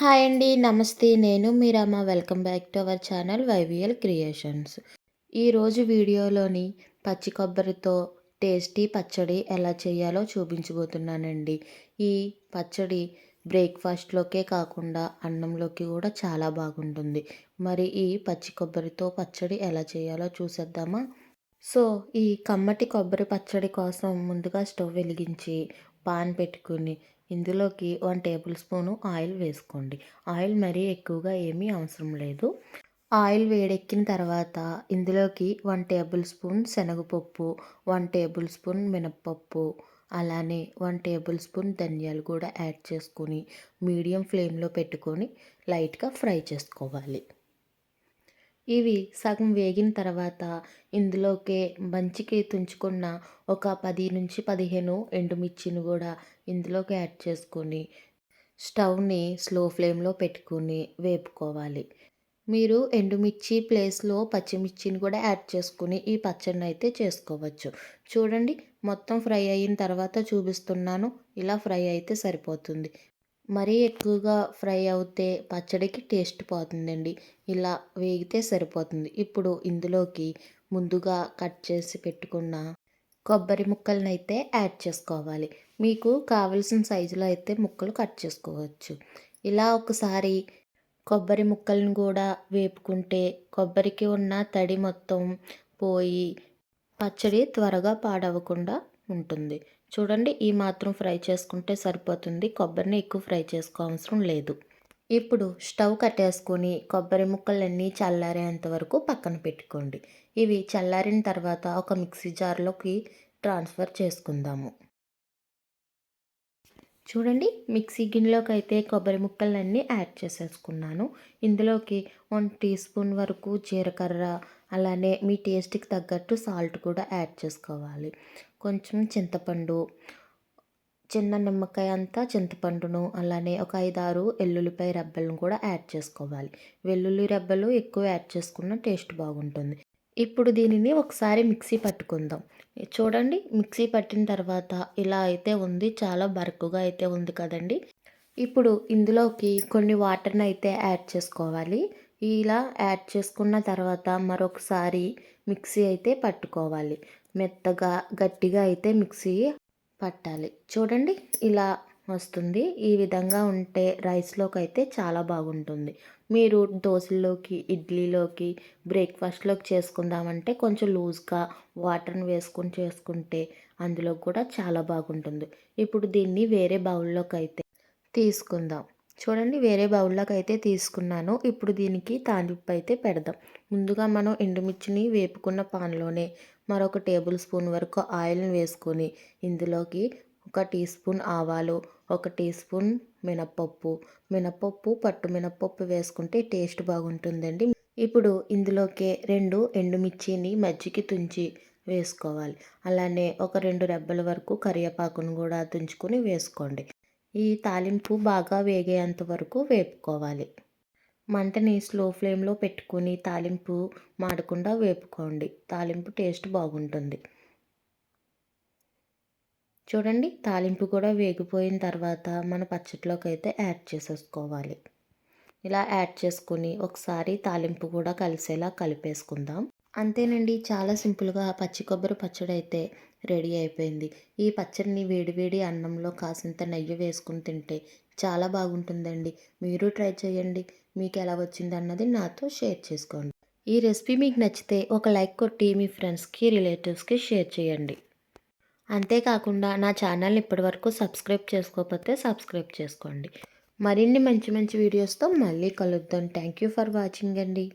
Hi అండి నమస్తే. నేను Meeramma welcome back to our channel Y V L creations. ఈరోజు వీడియోలోని పచ్చి కొబ్బరితో టేస్టీ పచ్చడి ఎలా చేయాలో చూపించబోతున్నానండి. ఈ పచ్చడి బ్రేక్ఫాస్ట్లోకే కాకుండా అన్నంలోకి కూడా చాలా బాగుంటుంది. మరి ఈ పచ్చి కొబ్బరితో పచ్చడి ఎలా చేయాలో చూసేద్దామా? సో ఈ కమ్మటి కొబ్బరి పచ్చడి కోసం ముందుగా స్టవ్ వెలిగించి పాన్ పెట్టుకుని ఇందులోకి వన్ టేబుల్ స్పూను ఆయిల్ వేసుకోండి. ఆయిల్ మరీ ఎక్కువగా ఏమీ అవసరం లేదు. ఆయిల్ వేడెక్కిన తర్వాత ఇందులోకి వన్ టేబుల్ స్పూన్ శనగపప్పు వన్ టేబుల్ స్పూన్ మినప్పప్పు అలానే వన్ టేబుల్ స్పూన్ ధనియాలు కూడా యాడ్ చేసుకొని మీడియం ఫ్లేమ్లో పెట్టుకొని లైట్గా ఫ్రై చేసుకోవాలి. ఇవి సగం వేగిన తర్వాత ఇందులోకే మంచికి తుంచుకున్న ఒక పది నుంచి పదిహేను ఎండుమిర్చిని కూడా ఇందులోకి యాడ్ చేసుకొని స్టవ్ని స్లో ఫ్లేమ్లో పెట్టుకుని వేపుకోవాలి. మీరు ఎండుమిర్చి ప్లేస్లో పచ్చిమిర్చిని కూడా యాడ్ చేసుకుని ఈ పచ్చడిని అయితే చేసుకోవచ్చు. చూడండి మొత్తం ఫ్రై అయిన తర్వాత చూపిస్తున్నాను. ఇలా ఫ్రై అయితే సరిపోతుంది. మరీ ఎక్కువగా ఫ్రై అవుతే పచ్చడికి టేస్ట్ పోతుందండి. ఇలా వేగితే సరిపోతుంది. ఇప్పుడు ఇందులోకి ముందుగా కట్ చేసి పెట్టుకున్న కొబ్బరి ముక్కలను అయితే యాడ్ చేసుకోవాలి. మీకు కావలసిన సైజులో అయితే ముక్కలు కట్ చేసుకోవచ్చు. ఇలా ఒకసారి కొబ్బరి ముక్కలను కూడా వేపుకుంటే కొబ్బరికి ఉన్న తడి మొత్తం పోయి పచ్చడి త్వరగా పాడవకుండా ఉంటుంది. చూడండి ఈ మాత్రం ఫ్రై చేసుకుంటే సరిపోతుంది. కొబ్బరిని ఎక్కువ ఫ్రై చేసుకో అవసరం లేదు. ఇప్పుడు స్టవ్ కట్టేసుకొని కొబ్బరి ముక్కలన్నీ చల్లారేంత వరకు పక్కన పెట్టుకోండి. ఇవి చల్లారిన తర్వాత ఒక మిక్సీ జార్లోకి ట్రాన్స్ఫర్ చేసుకుందాము. చూడండి మిక్సీ గిన్నెలోకి అయితే కొబ్బరి ముక్కలన్నీ యాడ్ చేసేసుకున్నాను. ఇందులోకి వన్ టీ స్పూన్ వరకు జీలకర్ర అలానే మీ టేస్ట్కి తగ్గట్టు సాల్ట్ కూడా యాడ్ చేసుకోవాలి. కొంచెం చింతపండు చిన్న నిమ్మకాయ అంతా చింతపండును అలానే ఒక ఐదారు ఎల్లుల్లిపాయ రెబ్బలను కూడా యాడ్ చేసుకోవాలి. వెల్లుల్లి రెబ్బలు ఎక్కువ యాడ్ చేసుకున్న టేస్ట్ బాగుంటుంది. ఇప్పుడు దీనిని ఒకసారి మిక్సీ పట్టుకుందాం. చూడండి మిక్సీ పట్టిన తర్వాత ఇలా అయితే ఉంది చాలా బరకుగా అయితే ఉంది కదండి. ఇప్పుడు ఇందులోకి కొన్ని వాటర్ని అయితే యాడ్ చేసుకోవాలి. ఇలా యాడ్ చేసుకున్న తర్వాత మరొకసారి మిక్సీ అయితే పట్టుకోవాలి. మెత్తగా గట్టిగా అయితే మిక్సీ పట్టాలి. చూడండి ఇలా వస్తుంది. ఈ విధంగా ఉంటే రైస్లోకి అయితే చాలా బాగుంటుంది. మీరు దోశల్లోకి ఇడ్లీలోకి బ్రేక్ఫాస్ట్లోకి చేసుకుందామంటే కొంచెం లూజ్గా వాటర్ని వేసుకొని చేసుకుంటే అందులో కూడా చాలా బాగుంటుంది. ఇప్పుడు దీన్ని వేరే బౌల్లోకి అయితే తీసుకుందాం. చూడండి వేరే బౌల్లోకి అయితే తీసుకున్నాను. ఇప్పుడు దీనికి తాలింపు అయితే పెడదాం. ముందుగా మనం ఎండుమిర్చిని వేపుకున్న పాన్లోనే మరొక టేబుల్ స్పూన్ వరకు ఆయిల్ని వేసుకొని ఇందులోకి ఒక టీ స్పూన్ ఆవాలు ఒక టీ స్పూన్ మినప్పప్పు. మినప్పప్పు పట్టు మినప్పప్పు వేసుకుంటే టేస్ట్ బాగుంటుందండి. ఇప్పుడు ఇందులోకి రెండు ఎండుమిర్చిని మజ్జికి తుంచి వేసుకోవాలి. అలానే ఒక రెండు రెబ్బల వరకు కరివేపాకును కూడా తుంచుకొని వేసుకోండి. ఈ తాలింపు బాగా వేగేంత వరకు వేపుకోవాలి. మంటని స్లో ఫ్లేమ్లో పెట్టుకుని తాలింపు మాడకుండా వేపుకోండి. తాలింపు టేస్ట్ బాగుంటుంది. చూడండి తాలింపు కూడా వేగిపోయిన తర్వాత మన పచ్చట్లోకి అయితే యాడ్ చేసేసుకోవాలి. ఇలా యాడ్ చేసుకుని ఒకసారి తాలింపు కూడా కలిసేలా కలిపేసుకుందాం. అంతేనండి. చాలా సింపుల్గా పచ్చి కొబ్బరి పచ్చడి అయితే రెడీ అయిపోయింది. ఈ పచ్చడిని వేడివేడి అన్నంలో కాసింత నెయ్యి వేసుకుని తింటే చాలా బాగుంటుందండి. మీరు ట్రై చేయండి. మీకు ఎలా వచ్చింది అన్నది నాతో షేర్ చేసుకోండి. ఈ రెసిపీ మీకు నచ్చితే ఒక లైక్ కొట్టి మీ ఫ్రెండ్స్కి రిలేటివ్స్కి షేర్ చేయండి. అంతేకాకుండా నా ఛానల్ని ఇప్పటివరకు సబ్స్క్రైబ్ చేసుకోకపోతే సబ్స్క్రైబ్ చేసుకోండి. మరిన్ని మంచి మంచి వీడియోస్తో మళ్ళీ కలుద్దాం. థ్యాంక్ యూ ఫర్ వాచింగ్ అండి.